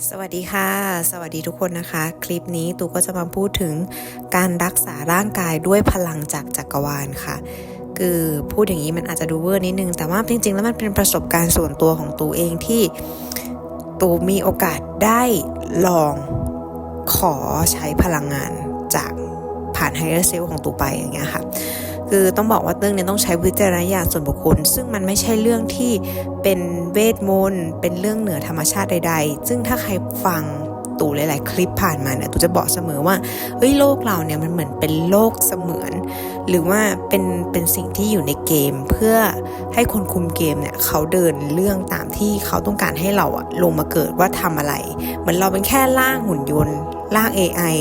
สวัสดีค่ะ สวัสดีทุกคนนะคะ คลิปนี้ตูก็จะมาพูดถึงการรักษาร่างกายด้วยพลังจากจักรวาลค่ะ คือพูดอย่างนี้มันอาจจะดูเวอร์นิดนึง แต่ว่าจริง ๆ แล้วมันเป็นประสบการณ์ส่วนตัวของตูเองที่ตูมีโอกาสได้ลองขอใช้พลังงานจากผ่านไฮเออร์เซลของตูไปอย่างเงี้ยค่ะ คือต้องบอกว่าเรื่องนี้ต้องใช้วิจารณญาณส่วนบุคคล ซึ่งมันไม่ใช่เรื่องที่เป็นเวทมนต์เป็นเรื่องเหนือธรรมชาติใด ๆ ซึ่งถ้าใครฟังตู่หลาย ๆ คลิปผ่านมาเนี่ยตู่จะบอกเสมอว่าเฮ้ยโลกเราเนี่ยมันเหมือนเป็นโลกเสมือน หรือว่าเป็นเป็นสิ่งที่อยู่ในเกม เพื่อให้คนคุมเกมเนี่ยเขาเดินเรื่องตามที่เขาต้องการให้เราอะลงมาเกิดว่าทำอะไร เหมือนเราเป็นแค่ร่างหุ่นยนต์ ร่าง AI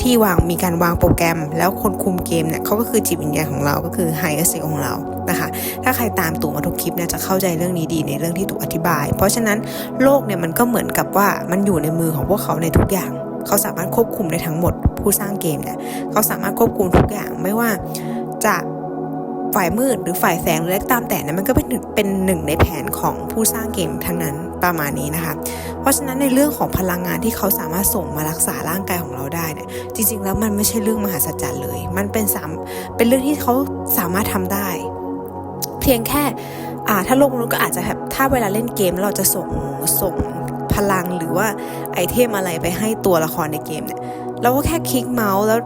ที่วางมีการวางโปรแกรม แล้วคนคุมเกมเนี่ยเขาก็คือจิตวิญญาณของเราก็คือไฮเออร์เซลของเรานะคะ ถ้าใครตามตู่มาทุกคลิปเนี่ยจะเข้าใจเรื่องนี้ดีในเรื่องที่ตู่อธิบาย เพราะฉะนั้นโลกเนี่ยมันก็เหมือนกับว่ามันอยู่ในมือของพวกเขาในทุกอย่างเขาสามารถควบคุมได้ทั้งหมด ผู้สร้างเกมเนี่ยเขาสามารถควบคุมทุกอย่างไม่ว่าจะ ฝ่ายมืดหรือฝ่ายแสงหรืออะไรก็ตามแต่เนี่ยมันก็เป็นหนึ่งเป็นหนึ่งในแผนของผู้สร้างเกมทั้งนั้นประมาณนี้นะคะ เพราะฉะนั้นในเรื่องของพลังงานที่เขาสามารถส่งมารักษาร่างกายของเราได้เนี่ยจริง ๆ แล้วมันไม่ใช่เรื่องมหัศจรรย์เลย มันเป็นสามเป็นเรื่องที่เขาสามารถทำได้ เพียงแค่อ่าถ้าโลกมนุษย์ก็อาจจะแบบถ้าเวลาเล่นเกมเราจะส่งส่งพลังหรือว่าไอเทมอะไรไปให้ตัวละครในเกมเนี่ยเราก็แค่คลิกเมาส์แล้ว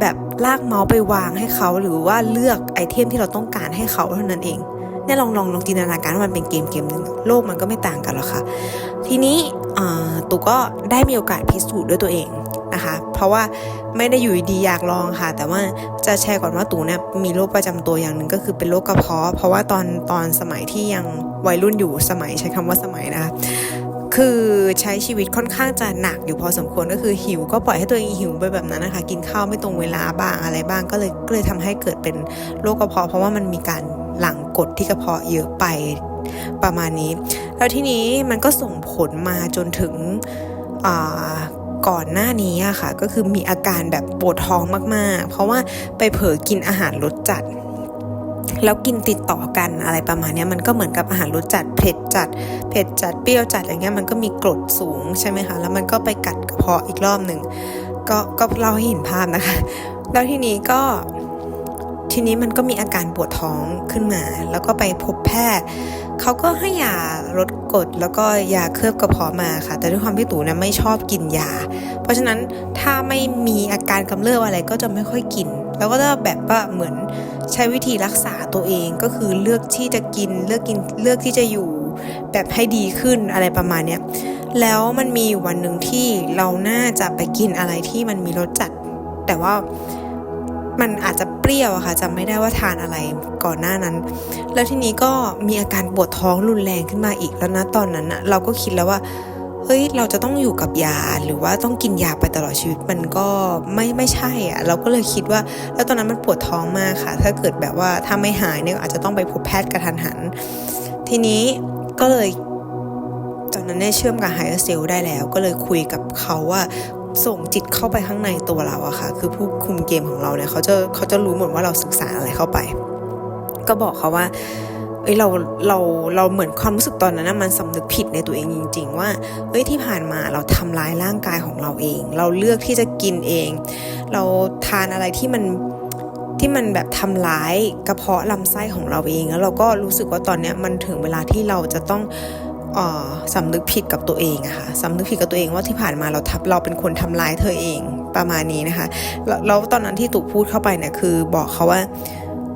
แบบลากเมาส์ไปวางให้เขา หรือว่าเลือกไอเทมที่เราต้องการให้เขาเท่านั้นเองเนี่ยลองลองลองจินตนาการว่ามันเป็นเกมเกมหนึ่งโลกมันก็ไม่ต่างกันหรอกค่ะ ทีนี้ตูก็ได้มีโอกาสพิสูจน์ด้วยตัวเองนะคะ เพราะว่าไม่ได้อยู่ดีอยากลองค่ะ แต่ว่าจะแชร์ก่อนว่าตูเนี่ยมีโรคประจำตัวอย่างหนึ่งก็คือเป็นโรคกระเพาะ เพราะว่าตอนตอนสมัยที่ยังวัยรุ่นอยู่สมัยใช้คำว่าสมัยนะคะ คือใช้ชีวิตค่อนข้างจะหนักอยู่พอสมควรก็คือหิวก็ปล่อยให้ตัวเองหิวไปแบบนั้นนะคะ กินข้าวไม่ตรงเวลาบ้างอะไรบ้างก็เลยก็เลยทำให้เกิดเป็นโรคกระเพาะเพราะว่ามันมีการหลั่งกรดที่กระเพาะเยอะไปประมาณนี้ แล้วทีนี้มันก็ส่งผลมาจนถึงก่อนหน้านี้อะค่ะ ก็คือมีอาการแบบปวดท้องมากๆ เพราะว่าไปเผลอกินอาหารรสจัด แล้วกินติดต่อกันอะไรประมาณนี้มันก็เหมือนกับอาหารรสจัดเผ็ดจัดเผ็ดจัดเปรี้ยวจัดอย่างเงี้ยมันก็มีกรดสูงใช่ไหมคะแล้วมันก็ไปกัดกระเพาะอีกรอบหนึ่งก็ก็เล่าให้เห็นภาพนะคะ แล้วทีนี้ก็ทีนี้มันก็มีอาการปวดท้องขึ้นมา แล้วก็ไปพบแพทย์เขาก็ให้ยาลดกรดแล้วก็ยาเคลือบกระเพาะมาค่ะ แต่ด้วยความที่ตู่เนี่ยไม่ชอบกินยา เพราะฉะนั้นถ้าไม่มีอาการกำเริบอะไรก็จะไม่ค่อยกิน แล้วก็จะแบบว่าเหมือนใช้วิธีรักษาตัวเองก็คือเลือกที่จะกินเลือกกินเลือกที่จะอยู่แบบให้ดีขึ้นอะไรประมาณเนี้ยแล้วมันมีวันหนึ่งที่เราน่าจะไปกินอะไรที่มันมีรสจัด แต่ว่ามันอาจจะเปรี้ยวอะค่ะจำไม่ได้ว่าทานอะไรก่อนหน้านั้น แล้วทีนี้ก็มีอาการปวดท้องรุนแรงขึ้นมาอีกแล้วนะตอนนั้นอะเราก็คิดแล้วว่า เฮ้ยเราจะต้องอยู่กับยาหรือว่าต้องกินยาไปตลอดชีวิตมันก็ไม่ไม่ใช่อะเราก็เลยคิดว่า แล้วตอนนั้นมันปวดท้องมากค่ะ ถ้าเกิดแบบว่าถ้าไม่หายเนี่ยอาจจะต้องไปพบแพทย์กระทันหัน ทีนี้ก็เลยตอนนั้นเนี่ยเชื่อมกับไฮเออร์เซลได้แล้ว ก็เลยคุยกับเขาว่าส่งจิตเข้าไปข้างในตัวเราอะค่ะ คือผู้คุมเกมของเราเนี่ยเขาจะเขาจะรู้หมดว่าเราศึกษาอะไรเข้าไป ก็บอกเขาว่า เอ้ยเราเราเราเหมือนความรู้สึกตอนนั้นนะมันสำนึกผิดในตัวเองจริง ๆ ว่าเอ้ยที่ผ่านมาเราทำร้ายร่างกายของเราเอง เราเลือกที่จะกินเอง เราทานอะไรที่มันที่มันแบบทำร้ายกระเพาะลำไส้ของเราเองแล้วเราก็รู้สึกว่าตอนนี้มันถึงเวลาที่เราจะต้องสำนึกผิดกับตัวเองอะค่ะสำนึกผิดกับตัวเองว่าที่ผ่านมาเราทับเราเป็นคนทำร้ายเธอเองประมาณนี้นะคะแล้วตอนนั้นที่ตู่พูดเข้าไปเนี่ยคือบอกเขาว่า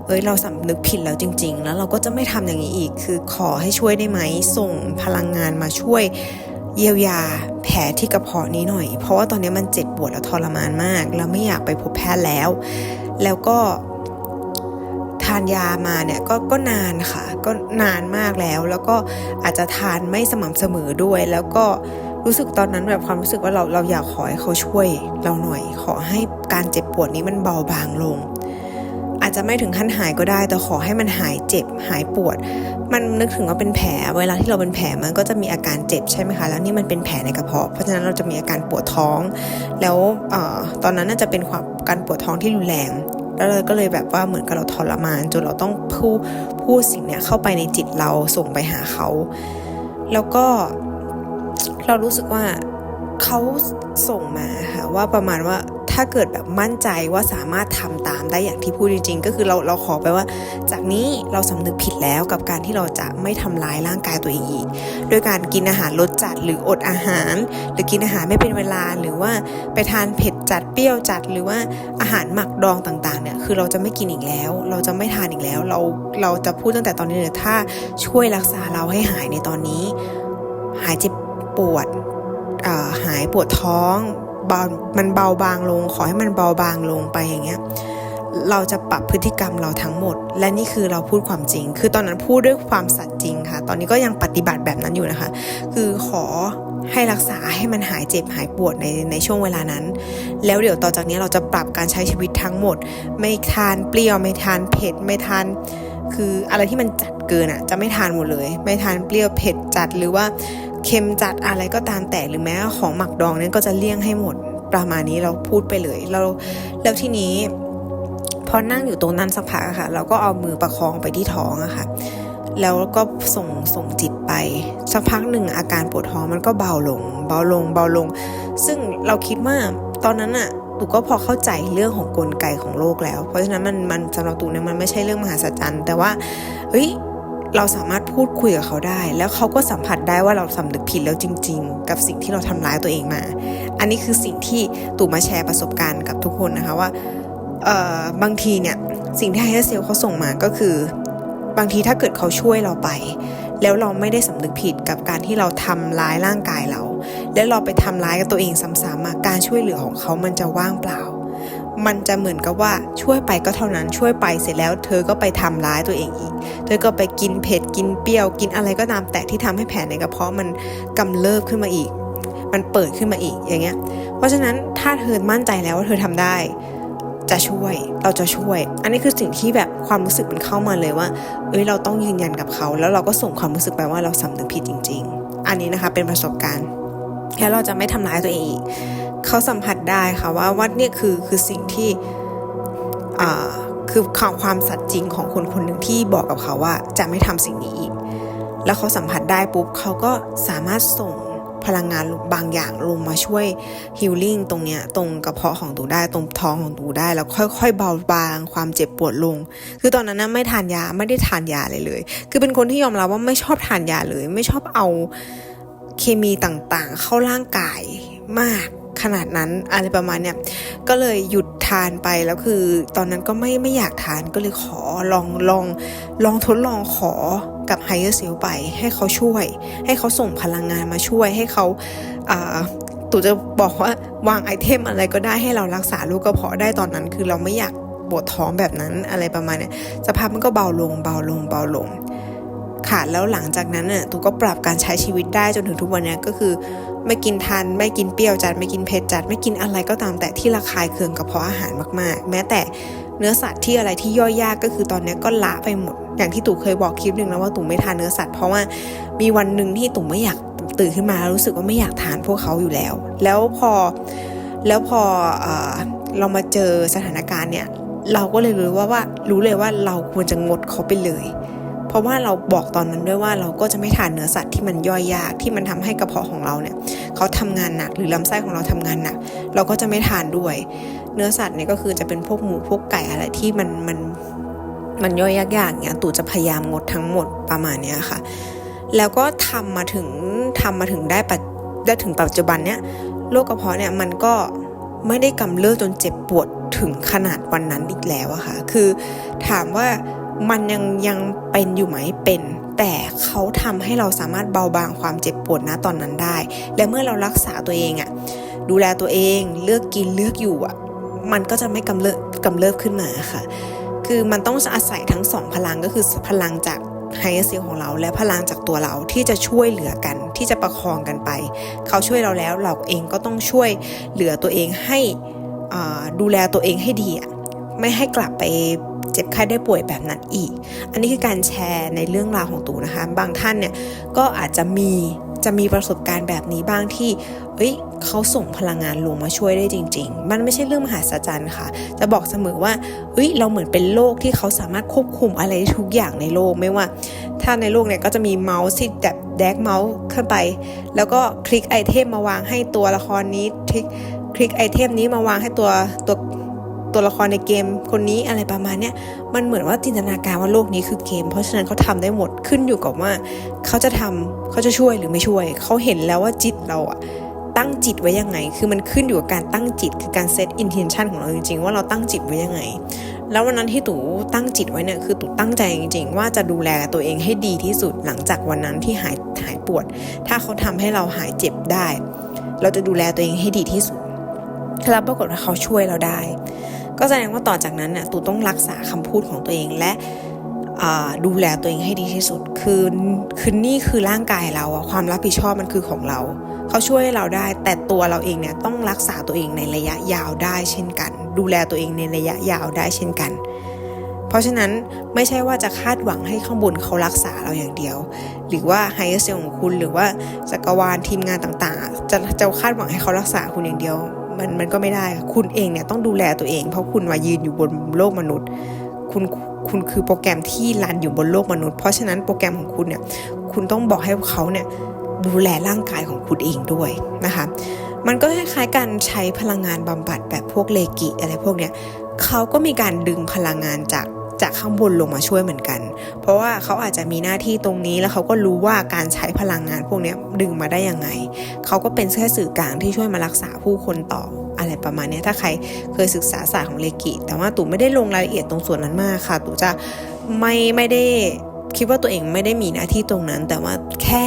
เอ้ยเราสำนึกผิดแล้วจริง ๆ แล้วเราก็จะไม่ทำอย่างนี้อีก คือขอให้ช่วยได้ไหมส่งพลังงานมาช่วยเยียวยาแผลที่กระเพาะนี้หน่อย เพราะว่าตอนนี้มันเจ็บปวดและทรมานมาก เราไม่อยากไปพบแพทย์แล้ว แล้วก็ทานยามาเนี่ยก็ก็นานค่ะ ก็นานมากแล้ว แล้วก็อาจจะทานไม่สม่ำเสมอด้วย แล้วก็รู้สึกตอนนั้นแบบความรู้สึกว่าเราเราอยากขอให้เขาช่วยเราหน่อย ขอให้การเจ็บปวดนี้มันเบาบางลง อาจจะไม่ถึงขั้นหายก็ได้ แต่ขอให้มันหายเจ็บหายปวด มันนึกถึงว่าเป็นแผล เวลาที่เราเป็นแผลมันก็จะมีอาการเจ็บใช่ไหมคะแล้วนี่มันเป็นแผลในกระเพาะเพราะฉะนั้นเราจะมีอาการปวดท้อง แล้วอตอนนั้นน่าจะเป็นความการปวดท้องที่รุนแรงแล้วเราก็เลยแบบว่าเหมือนกับเราทรมาน จนเราต้องพูดพูดสิ่งเนี้ยเข้าไปในจิตเราส่งไปหาเขา แล้วก็เรารู้สึกว่าเขาส่งมาค่ะว่าประมาณว่า ถ้าเกิดแบบมั่นใจว่าสามารถทำตามได้อย่างที่พูดจริง ๆ ก็คือเราเราขอไปว่า จากนี้เราสำนึกผิดแล้วกับการที่เราจะไม่ทำร้ายร่างกายตัวเองอีกโดยการกินอาหารลดจัดหรืออดอาหาร หรือกินอาหารไม่เป็นเวลาหรือว่าไปทานเผ็ดจัดเปรี้ยวจัดหรือว่าอาหารหมักดองต่างๆเนี่ยคือเราจะไม่กินอีกแล้ว เราจะไม่ทานอีกแล้ว เราเราจะพูดตั้งแต่ตอนนี้เลยถ้าช่วยรักษาเราให้หายในตอนนี้ หายเจ็บปวดหายปวดท้อง เบามันเบาบางลง ขอให้มันเบาบางลงไปอย่างเงี้ยเราจะปรับพฤติกรรมเราทั้งหมด และนี่คือเราพูดความจริง คือตอนนั้นพูดด้วยความสัตย์จริงค่ะ ตอนนี้ก็ยังปฏิบัติแบบนั้นอยู่นะคะ คือขอให้รักษาให้มันหายเจ็บหายปวดในในช่วงเวลานั้น แล้วเดี๋ยวต่อจากนี้เราจะปรับการใช้ชีวิตทั้งหมด ไม่ทานเปรี้ยวไม่ทานเผ็ดไม่ทานคืออะไรที่มันจัดเกินอะจะไม่ทานหมดเลย ไม่ทานเปรี้ยวเผ็ดจัดหรือว่า เค็มจัดอะไรก็ตามแต่หรือแม้ของหมักดองนี่ยก็จะเลี่ยงให้หมดประมาณนี้เราพูดไปเลยเราแล้วทีนี้ พอนั่งอยู่ตรงนั้นสักพักค่ะ เราก็เอามือประคองไปที่ท้องอะค่ะ แล้วก็ส่งส่งจิตไปสักพักหนึ่งอาการปวดท้องมันก็เบาลง เบาลงเบาลง ซึ่งเราคิดว่าตอนนั้นอะตูก็พอเข้าใจเรื่องของกลไกของโลกแล้ว เพราะฉะนั้นมันมันสำหรับตูเนี่ยมันไม่ใช่เรื่องมหัศจรรย์แต่ว่าเฮ้ย เราสามารถพูดคุยกับเขาได้ แล้วเขาก็สัมผัสได้ว่าเราสำนึกผิดแล้วจริง ๆ กับสิ่งที่เราทำร้ายตัวเองมา อันนี้คือสิ่งที่ตู่มาแชร์ประสบการณ์กับทุกคนนะคะว่าเออบางทีเนี่ยสิ่งที่ไฮเซลเขาส่งมาก็คือ บางทีถ้าเกิดเขาช่วยเราไป แล้วเราไม่ได้สำนึกผิดกับการที่เราทำร้ายร่างกายเรา แล้วเราไปทำร้ายกับตัวเองซ้ำๆมาการช่วยเหลือของเขามันจะว่างเปล่า มันจะเหมือนกับว่าช่วยไปก็เท่านั้นช่วยไปเสร็จแล้ว เธอก็ไปทำร้ายตัวเองอีก เธอก็ไปกินเผ็ดกินเปรี้ยวกินอะไรก็ตามแต่ที่ทำให้แผลในกระเพาะมันกำเริบขึ้นมาอีก มันเปิดขึ้นมาอีกอย่างเงี้ย เพราะฉะนั้นถ้าเธอมั่นใจแล้วว่าเธอทำได้ จะช่วยเราจะช่วย อันนี้คือสิ่งที่แบบความรู้สึกมันเข้ามาเลยว่า เอ้ยเราต้องยืนยันกับเขา แล้วเราก็ส่งความรู้สึกไปว่าเราสำนึกผิดจริง ๆ อันนี้นะคะเป็นประสบการณ์แล้วเราจะไม่ทำร้ายตัวเองอีก เขาสัมผัสได้ค่ะว่าว่าเนี่ยคือคือสิ่งที่คือความความสัตย์จริงของคนคนหนึ่งที่บอกกับเขาว่าจะไม่ทำสิ่งนี้อีก แล้วเขาสัมผัสได้ปุ๊บเขาก็สามารถส่งพลังงานบางอย่างลงมาช่วยฮิลลิ่งตรงเนี้ยตรงกระเพาะของตูได้ตรงท้องของตูได้ แล้วค่อยๆเบาบางความเจ็บปวดลง คือตอนนั้นนะไม่ทานยาไม่ได้ทานยาเลยเลย คือเป็นคนที่ยอมรับว่าไม่ชอบทานยาเลย ไม่ชอบเอาเคมีต่างๆ เข้าร่างกายมาก ขนาดนั้นอะไรประมาณเนี้ยก็เลยหยุดทานไปแล้วคือ ตอนนั้นก็ไม่ไม่อยากทานก็เลยขอลองลองลองทดลองขอกับไฮเออร์เซลไปให้เขาช่วย ให้เขาส่งพลังงานมาช่วยให้เขาอ่าตู่จะบอกว่าวางไอเทมอะไรก็ได้ให้เรารักษาลูกกระเพาะได้ตอนนั้น คือเราไม่อยากปวดท้องแบบนั้นอะไรประมาณเนี้ยสภาพมันก็เบาลงเบาลงเบาลงค่ะแล้วหลังจากนั้นน่ะตูก็ปรับการใช้ชีวิตได้จนถึงทุกวันนี้ก็คือ ไม่กินทานไม่กินเปรี้ยวจัดไม่กินเผ็ดจัด ไม่กินอะไรก็ตามแต่ที่ระคายเคืองกระเพาะอาหารมากๆ แม้แต่เนื้อสัตว์ที่อะไรที่ย่อยยากก็คือตอนนี้ก็ละไปหมด อย่างที่ตู่เคยบอกคลิปหนึ่งแล้วว่าตู่ไม่ทานเนื้อสัตว์เพราะว่ามีวันหนึ่งที่ตู่ไม่อยากตื่นขึ้นมาแล้วรู้สึกว่าไม่อยากทานพวกเขาอยู่แล้ว แล้วพอแล้วพอเออเรามาเจอสถานการณ์เนี่ย เราก็เลยรู้ว่าว่ารู้เลยว่าเราควรจะงดเขาไปเลย ราะว่าเราบอกตอนนั้นด้วยว่าเราก็จะไม่ทานเนื้อสัตว์ที่มันย่อยยากที่มันทำให้กระเพาะของเราเนี่ยเขาทำงานหนักหรือลำไส้ของเราทำงานหนักเราก็จะไม่ทานด้วย เนื้อสัตว์เนี่ยก็คือจะเป็นพวกหมูพวกไก่อะไรที่มันมันมันย่อยยากๆเนี่ยตู่จะพยายามงดทั้งหมดประมาณเนี้ยค่ะ แล้วก็ทำมาถึงทำมาถึงได้ปัจได้ถึงปัจจุบันเนี่ยโรคกระเพาะเนี่ยมันก็ไม่ได้กำเริบจนเจ็บปวดถึงขนาดวันนั้นอีกแล้วอะค่ะ คือถามว่า มันยังยังเป็นอยู่ไหมเป็น แต่เขาทำให้เราสามารถเบาบางความเจ็บปวดนะตอนนั้นได้ และเมื่อเรารักษาตัวเองอะดูแลตัวเองเลือกกินเลือกอยู่อะมันก็จะไม่กำเริบกำเริบขึ้นมาค่ะ คือมันต้องอาศัยทั้งสองพลังก็คือพลังจากไฮเออร์เซลของเรา และพลังจากตัวเราที่จะช่วยเหลือกันที่จะประคองกันไป เขาช่วยเราแล้วเราเองก็ต้องช่วยเหลือตัวเองให้อ่าดูแลตัวเองให้ดีอะไม่ให้กลับไป เจ็บไข้ได้ป่วยแบบนั้นอีก อันนี้คือการแชร์ในเรื่องราวของตูนะคะ บางท่านเนี่ยก็อาจจะมีจะมีประสบการณ์แบบนี้บ้างที่ เอ้ย เขาส่งพลังงานลงมาช่วยได้จริง ๆ มันไม่ใช่เรื่องมหัศจรรย์ค่ะ จะบอกเสมอว่า เอ้ย เราเหมือนเป็นโลกที่เขาสามารถควบคุมอะไรทุกอย่างในโลก ไม่ว่า ถ้าในโลกเนี่ยก็จะมีเมาส์ที่แบบแดกเมาส์ขึ้นไป แล้วก็คลิกไอเทมมาวางให้ตัวละครนี้คลิกคลิกไอเทมนี้มาวางให้ตัวตัว ตัวละครในเกมคนนี้อะไรประมาณเนี้ยมันเหมือนว่าจินตนาการว่าโลกนี้คือเกม เพราะฉะนั้นเขาทำได้หมดขึ้นอยู่กับว่า เขาจะทำเขาจะช่วยหรือไม่ช่วย เขาเห็นแล้วว่าจิตเราอะตั้งจิตไว้ยังไง คือมันขึ้นอยู่กับการตั้งจิต คือการเซตอินเทนชันของเราจริงๆ ว่าเราตั้งจิตไว้ยังไง แล้ววันนั้นที่ตู่ตั้งจิตไว้เนี่ย คือตู่ตั้งใจจริงๆ ว่าจะดูแลตัวเองให้ดีที่สุดหลังจากวันนั้นที่หายหายปวด ถ้าเขาทำให้เราหายเจ็บได้ เราจะดูแลตัวเองให้ดีที่สุดแล้วปรากฏว่าเขาช่วยเราได้ ก็แสดงว่าต่อจากนั้นน่ะตูต้องรักษาคำพูดของตัวเองและดูแลตัวเองให้ดีที่สุด คือคือนี่คือร่างกายเราอะความรับผิดชอบมันคือของเรา เขาช่วยเราได้ แต่ตัวเราเองเนี่ยต้องรักษาตัวเองในระยะยาวได้เช่นกัน ดูแลตัวเองในระยะยาวได้เช่นกัน เพราะฉะนั้นไม่ใช่ว่าจะคาดหวังให้ข้างบนเขารักษาเราอย่างเดียว หรือว่าไฮเออร์เซลของคุณหรือว่าจักรวาลทีมงานต่างๆจะจะคาดหวังให้เขารักษาคุณอย่างเดียว มันมันก็ไม่ได้ คุณเองเนี่ยต้องดูแลตัวเอง เพราะคุณมายืนอยู่บนโลกมนุษย์ คุณคุณคือโปรแกรมที่รันอยู่บนโลกมนุษย์ เพราะฉะนั้นโปรแกรมของคุณเนี่ย คุณต้องบอกให้เขาเนี่ยดูแลร่างกายของคุณเองด้วยนะคะ มันก็คล้ายๆการใช้พลังงานบำบัดแบบพวกเลกิอะไรพวกเนี้ยเขาก็มีการดึงพลังงานจาก จากข้างบนลงมาช่วยเหมือนกัน เพราะว่าเขาอาจจะมีหน้าที่ตรงนี้แล้วเขาก็รู้ว่าการใช้พลังงานพวกนี้ดึงมาได้ยังไง เขาก็เป็นแค่สื่อกลางที่ช่วยมารักษาผู้คนต่ออะไรประมาณนี้ถ้าใครเคยศึกษาศาสตร์ของเลกิ แต่ว่าตู่ไม่ได้ลงรายละเอียดตรงส่วนนั้นมากค่ะ ตู่จะไม่ไม่ได้คิดว่าตัวเองไม่ได้มีหน้าที่ตรงนั้น แต่ว่าแค่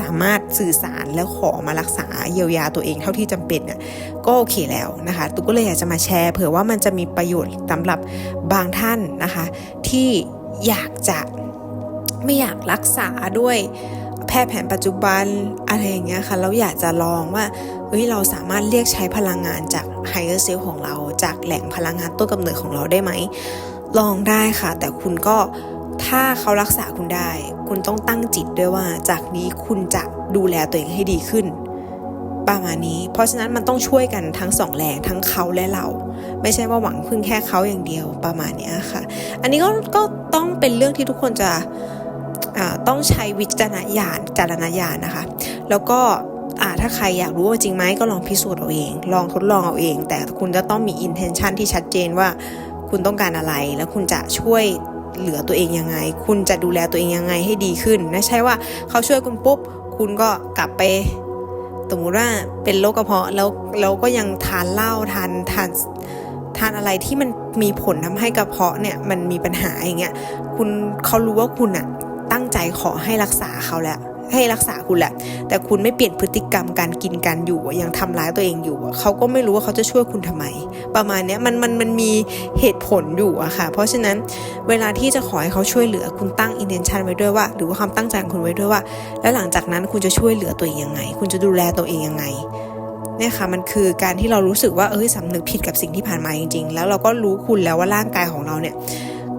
สามารถสื่อสารแล้วขอมารักษาเยียวยาตัวเองเท่าที่จำเป็นน่ะก็โอเคแล้วนะคะตุ๊กก็เลยอยากจะมาแชร์เผื่อว่ามันจะมีประโยชน์สำหรับบางท่านนะคะ ที่อยากจะไม่อยากรักษาด้วยแพทย์แผนปัจจุบันอะไรอย่างเงี้ยค่ะแล้วอยากจะลองว่าเฮ้ยเราสามารถเรียกใช้พลังงานจากไฮเออร์เซลของเรา จากแหล่งพลังงานต้นกำเนิดของเราได้ไหมลองได้ค่ะ แต่คุณก็ ถ้าเขารักษาคุณได้ คุณต้องตั้งจิตด้วยว่า จากนี้คุณจะดูแลตัวเองให้ดีขึ้น ประมาณนี้ เพราะฉะนั้นมันต้องช่วยกันทั้งสองแรงทั้งเขาและเรา ไม่ใช่ว่าหวังพึ่งแค่เขาอย่างเดียวประมาณนี้ค่ะ อันนี้ก็ก็ต้องเป็นเรื่องที่ทุกคนจะต้องใช้วิจารณญาณจารณญาณนะคะ แล้วก็ถ้าใครอยากรู้ว่าจริงไหมก็ลองพิสูจน์เอาเอง ลองทดลองเอาเอง แต่คุณจะต้องมี intention ที่ชัดเจนว่าคุณต้องการอะไร แล้วคุณจะช่วย เหลือตัวเองยังไง คุณจะดูแลตัวเองยังไงให้ดีขึ้น ไม่ใช่ว่าเขาช่วยคุณปุ๊บ คุณก็กลับไปสมมติว่าเป็นโรคกระเพาะแล้วเราก็ยังทานเหล้าทานทานทานอะไรที่มันมีผลทำให้กระเพาะเนี่ยมันมีปัญหาอย่างเงี้ยคุณเขารู้ว่าคุณอะตั้งใจขอให้รักษาเขาแล้ว ให้รักษาคุณแหละ แต่คุณไม่เปลี่ยนพฤติกรรมการกินการอยู่ยังทำร้ายตัวเองอยู่เขาก็ไม่รู้ว่าเขาจะช่วยคุณทำไม ประมาณนี้มันมันมันมีเหตุผลอยู่อะค่ะ เพราะฉะนั้นเวลาที่จะขอให้เขาช่วยเหลือคุณตั้ง intention ไว้ด้วยว่า หรือว่าความตั้งใจของคุณไว้ด้วยว่า แล้วหลังจากนั้นคุณจะช่วยเหลือตัวเองยังไง คุณจะดูแลตัวเองยังไงเนี่ยค่ะมันคือการที่เรารู้สึกว่าเอ้ยสำนึกผิดกับสิ่งที่ผ่านมาจริงๆ แล้วเราก็รู้คุณแล้วว่าร่างกายของเราเนี่ย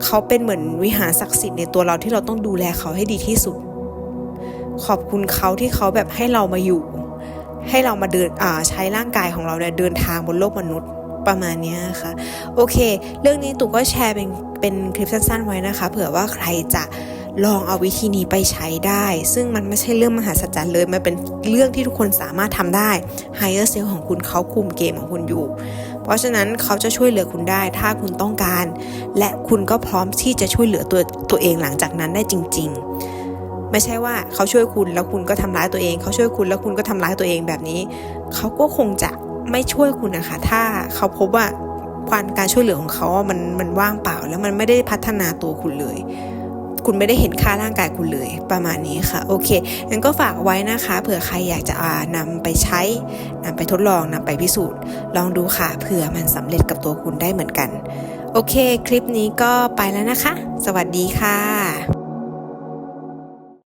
เขาเป็นเหมือนวิหารศักดิ์สิทธิ์ในตัวเราที่เราต้องดูแลเขาให้ดีที่สุด ขอบคุณเขาที่เขาแบบให้เรามาอยู่ ให้เรามาเดินใช้ร่างกายของเราเนี่ยเดินทางบนโลกมนุษย์ประมาณนี้ค่ะ โอเค เรื่องนี้ตู่ก็แชร์เป็นเป็นคลิปสั้นๆไว้นะคะ เผื่อว่าใครจะลองเอาวิธีนี้ไปใช้ได้ ซึ่งมันไม่ใช่เรื่องมหัศจรรย์เลย มันเป็นเรื่องที่ทุกคนสามารถทำได้ Higher Self ของคุณเขาคุมเกมของคุณอยู่ เพราะฉะนั้นเขาจะช่วยเหลือคุณได้ ถ้าคุณต้องการ และคุณก็พร้อมที่จะช่วยเหลือตัวตัวเองหลังจากนั้นได้จริง ๆ ไม่ใช่ว่าเขาช่วยคุณแล้วคุณก็ทำร้ายตัวเอง เขาช่วยคุณแล้วคุณก็ทำร้ายตัวเองแบบนี้ เขาก็คงจะไม่ช่วยคุณนะคะ ถ้าเขาพบว่าความการช่วยเหลือของเขา มันมันว่างเปล่า แล้วมันไม่ได้พัฒนาตัวคุณเลย คุณไม่ได้เห็นค่าร่างกายคุณเลยประมาณนี้ค่ะ โอเค งั้นก็ฝากไว้นะคะ เผื่อใครอยากจะนำไปใช้ นำไปทดลอง นำไปพิสูจน์ ลองดูค่ะ เผื่อมันสำเร็จกับตัวคุณได้เหมือนกัน โอเค คลิปนี้ก็ไปแล้วนะคะ สวัสดีค่ะ